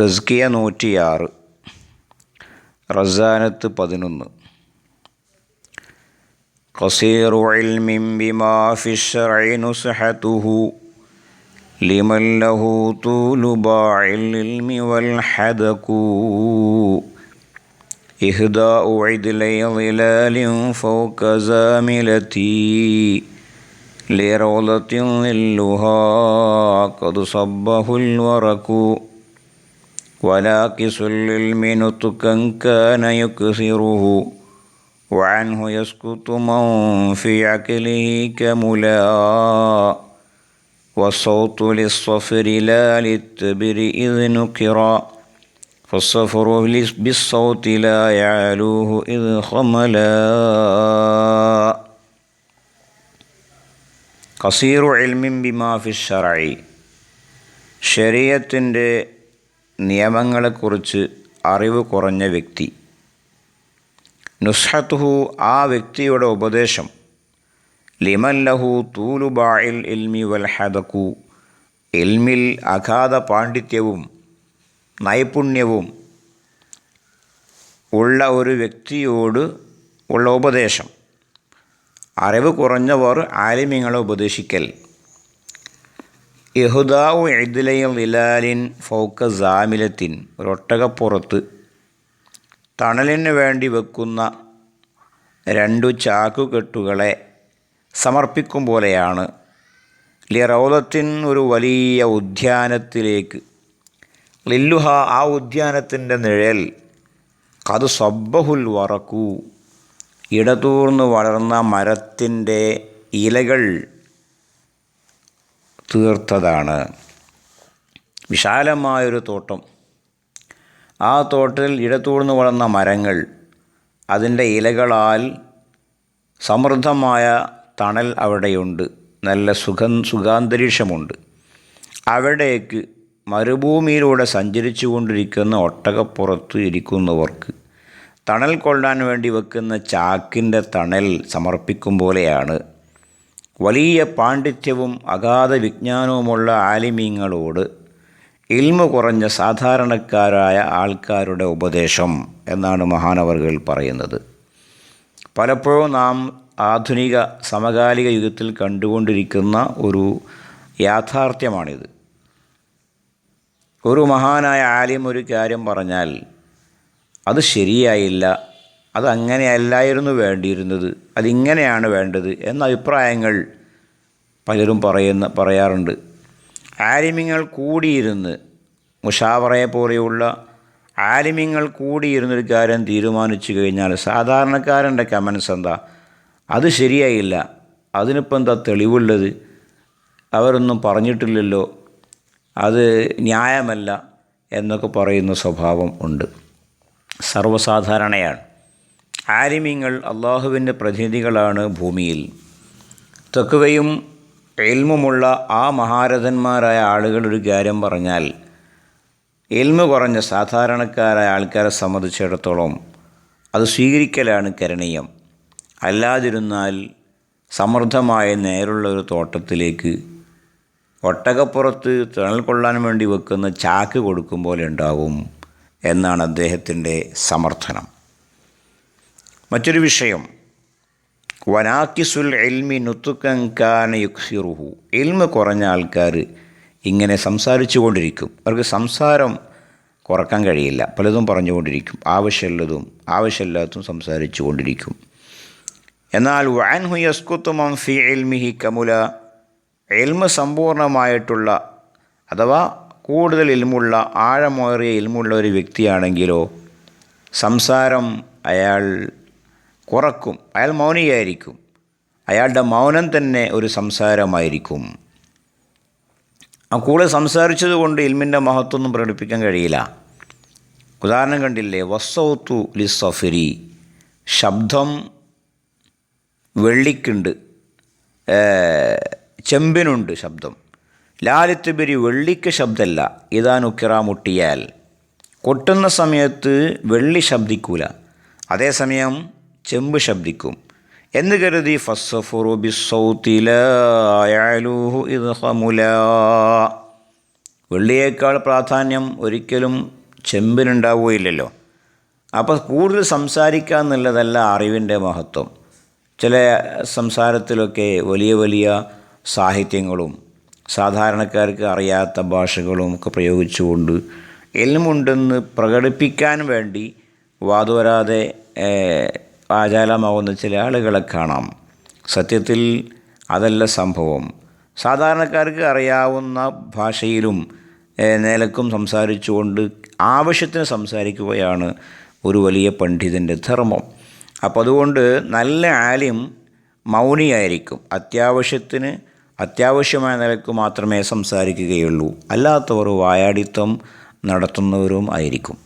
തസ്കിയ നൂറ്റിയാറ് റസാനത്ത് പതിനൊന്ന് قصير علم بما في الشرع نصحته لمن له طول باع العلم والحدق إهداء عدلي ظلال فوق زاملتي لروضة ظلها قد صبه الورق ولاكس العلم نطقا كان يكثره وعنه يسقط من في عقله كملا والصوت للصفر لا للتبر إذ نكرا فالصفر بالصوت لا يعلوه إذ خملا قصير علم بما في الشرع ശരീരത്തിൻ്റെ നിയമങ്ങളെക്കുറിച്ച് അറിവ് കുറഞ്ഞ വ്യക്തി. നുസ്ഹത്തുഹു ആ വ്യക്തിയുടെ ഉപദേശം. ലിമൻ ലഹു തൂലുബായിൽ ഇൽമി വൽ ഹദക്കു ഇൽമിൽ അഗാധ പാണ്ഡിത്യവും നൈപുണ്യവും ഉള്ള ഒരു വ്യക്തിയോട് ഉള്ള ഉപദേശം. അറിവ് കുറഞ്ഞവർ ആലിമ്യങ്ങളെ ഉപദേശിക്കൽ. യഹുദാവു എഴുതിലയും ലിലാലിൻ ഫൗക്ക ജാമിലത്തിൻ ഒരൊട്ടകപ്പുറത്ത് തണലിന് വേണ്ടി വെക്കുന്ന രണ്ടു ചാക്കുകെട്ടുകളെ സമർപ്പിക്കും പോലെയാണ്. ലിറൗലത്തിൻ ഒരു വലിയ ഉദ്യാനത്തിലേക്ക്. ലില്ലുഹ ആ ഉദ്യാനത്തിന്റെ നിഴൽ കത് സബ്ബഹുൽ വറക്കൂ ഇടതൂർന്ന് വളർന്ന മരത്തിന്റെ ഇലകൾ തീർത്തതാണ്. വിശാലമായൊരു തോട്ടം. ആ തോട്ടത്തിൽ ഇടത്തൂർന്നു വളർന്ന മരങ്ങൾ അതിന്റെ ഇലകളാൽ സമൃദ്ധമായ തണൽ അവിടെയുണ്ട്. നല്ല സുഖ സുഖാന്തരീക്ഷമുണ്ട്. അവിടേക്ക് മരുഭൂമിയിലൂടെ സഞ്ചരിച്ചു കൊണ്ടിരിക്കുന്ന ഒട്ടകപ്പുറത്ത് ഇരിക്കുന്നവർക്ക് തണൽ കൊള്ളാൻ വേണ്ടി വെക്കുന്ന ചാക്കിന്റെ തണൽ സമർപ്പിക്കും പോലെയാണ് വലിയ പാണ്ഡിത്യവും അഗാധ വിജ്ഞാനവുമുള്ള ആലിമീങ്ങളോട് ഇൽമു കുറഞ്ഞ സാധാരണക്കാരായ ആൾക്കാരുടെ ഉപദേശം എന്നാണ് മഹാനവർകൾ പറയുന്നത്. പലപ്പോഴും നാം ആധുനിക സമകാലിക യുഗത്തിൽ കണ്ടുകൊണ്ടിരിക്കുന്ന ഒരു യാഥാർത്ഥ്യമാണിത്. ഒരു മഹാനായ ആലിം ഒരു കാര്യം പറഞ്ഞാൽ അത് ശരിയായില്ല അതങ്ങനെയല്ലായിരുന്നു വേണ്ടിയിരുന്നത്. അതിങ്ങനെയാണ് വേണ്ടത് എന്ന അഭിപ്രായങ്ങൾ പലരും പറയുന്ന പറയാറുണ്ട്. ആലിമ്യങ്ങൾ കൂടിയിരുന്ന് മുഷാവറയെ പോലെയുള്ള ആലിമ്യങ്ങൾ കൂടിയിരുന്നൊരു കാര്യം തീരുമാനിച്ചു കഴിഞ്ഞാൽ സാധാരണക്കാരന്റെ കമൻസ് എന്താ? അത് ശരിയായില്ല. അതിനിപ്പോൾ എന്താ തെളിവുള്ളത്? അവരൊന്നും പറഞ്ഞിട്ടില്ലല്ലോ. അത് ന്യായമല്ല എന്നൊക്കെ പറയുന്ന സ്വഭാവം ഉണ്ട്. സർവസാധാരണയാണ്. ആലിമ്യങ്ങൾ അള്ളാഹുവിന്റെ പ്രതിനിധികളാണ് ഭൂമിയിൽ. തെക്കുകയും എൽമുമുള്ള ആ മഹാരഥന്മാരായ ആളുകൾ ഒരു കാര്യം പറഞ്ഞാൽ എൽമു കുറഞ്ഞ സാധാരണക്കാരായ ആൾക്കാരെ സംബന്ധിച്ചിടത്തോളം അത് സ്വീകരിക്കലാണ് കരണീയം. അല്ലാതിരുന്നാൽ സമൃദ്ധമായ നേരുള്ള ഒരു തോട്ടത്തിലേക്ക് ഒട്ടകപ്പുറത്ത് തണൽ കൊള്ളാൻ വേണ്ടി വെക്കുന്ന ചാക്ക് കൊടുക്കും പോലെ ഉണ്ടാവും എന്നാണ് അദ്ദേഹത്തിന്റെ സമർത്ഥനം. മറ്റൊരു വിഷയം. വനാക്കിസുൽ എൽമി നുത്തുക്കങ്കാന യുക്സിറുഹു. എൽമ് കുറഞ്ഞ ആൾക്കാർ ഇങ്ങനെ സംസാരിച്ചു കൊണ്ടിരിക്കും അവർക്ക് സംസാരം കുറയ്ക്കാൻ കഴിയില്ല. പലതും പറഞ്ഞുകൊണ്ടിരിക്കും. ആവശ്യമുള്ളതും ആവശ്യമില്ലാത്തതും സംസാരിച്ചു കൊണ്ടിരിക്കും എന്നാൽ വാൻഹു യസ്കുത്തു മംഫി എൽമിഹി കമുല. എൽമ് സമ്പൂർണമായിട്ടുള്ള അഥവാ കൂടുതൽ ഇൽമുള്ള ആഴമേറിയ ഇൽമുള്ള ഒരു വ്യക്തിയാണെങ്കിലോ സംസാരം അയാൾ കുറക്കും. അയാൾ മൗനിയായിരിക്കും. അയാളുടെ മൗനം തന്നെ ഒരു സംസാരമായിരിക്കും. ആ കൂടെ സംസാരിച്ചത് കൊണ്ട് ഇൽമിന്റെ മഹത്വമൊന്നും പ്രകടിപ്പിക്കാൻ കഴിയില്ല. ഉദാഹരണം കണ്ടില്ലേ? വസ്സൗത്തു ലിസഫരി ശബ്ദം വെള്ളിക്കുണ്ട്. ചെമ്പിനുണ്ട് ശബ്ദം. ലാലിത്തുപരി വെള്ളിക്ക് ശബ്ദമല്ല ഇതാനുക്കിറ മുട്ടിയാൽ കൊട്ടുന്ന സമയത്ത് വെള്ളി ശബ്ദിക്കൂല. അതേസമയം ചെമ്പ് ശബ്ദിക്കും. എന്ന് കരുതി ഫസ്സഫുറു ബിസ്സൗത്തിലൂഹു ഇത് ഹമുല വെള്ളിയേക്കാൾ പ്രാധാന്യം ഒരിക്കലും ചെമ്പിനുണ്ടാവുകയില്ലല്ലോ. അപ്പോൾ കൂടുതൽ സംസാരിക്കുക എന്നുള്ളതല്ല അറിവിന്റെ മഹത്വം. ചില സംസാരത്തിലൊക്കെ വലിയ വലിയ സാഹിത്യങ്ങളും സാധാരണക്കാർക്ക് അറിയാത്ത ഭാഷകളും ഒക്കെ പ്രയോഗിച്ചുകൊണ്ട് എല്ലുമുണ്ടെന്ന് പ്രകടിപ്പിക്കാൻ വേണ്ടി വാതുവരാതെ ആചാരമാവുന്ന ചില ആളുകളെ കാണാം. സത്യത്തിൽ അതല്ല സംഭവം. സാധാരണക്കാർക്ക് അറിയാവുന്ന ഭാഷയിലും നിലക്കും സംസാരിച്ചുകൊണ്ട് ആവശ്യത്തിന് സംസാരിക്കുകയാണ് ഒരു വലിയ പണ്ഡിതന്റെ ധർമ്മം. അപ്പോൾ അതുകൊണ്ട് നല്ല ആലിം മൗനിയായിരിക്കും. അത്യാവശ്യത്തിന് അത്യാവശ്യമായ നിലയ്ക്ക് മാത്രമേ സംസാരിക്കുകയുള്ളൂ. അല്ലാത്തവർ വായാടിത്തം നടത്തുന്നവരും ആയിരിക്കും.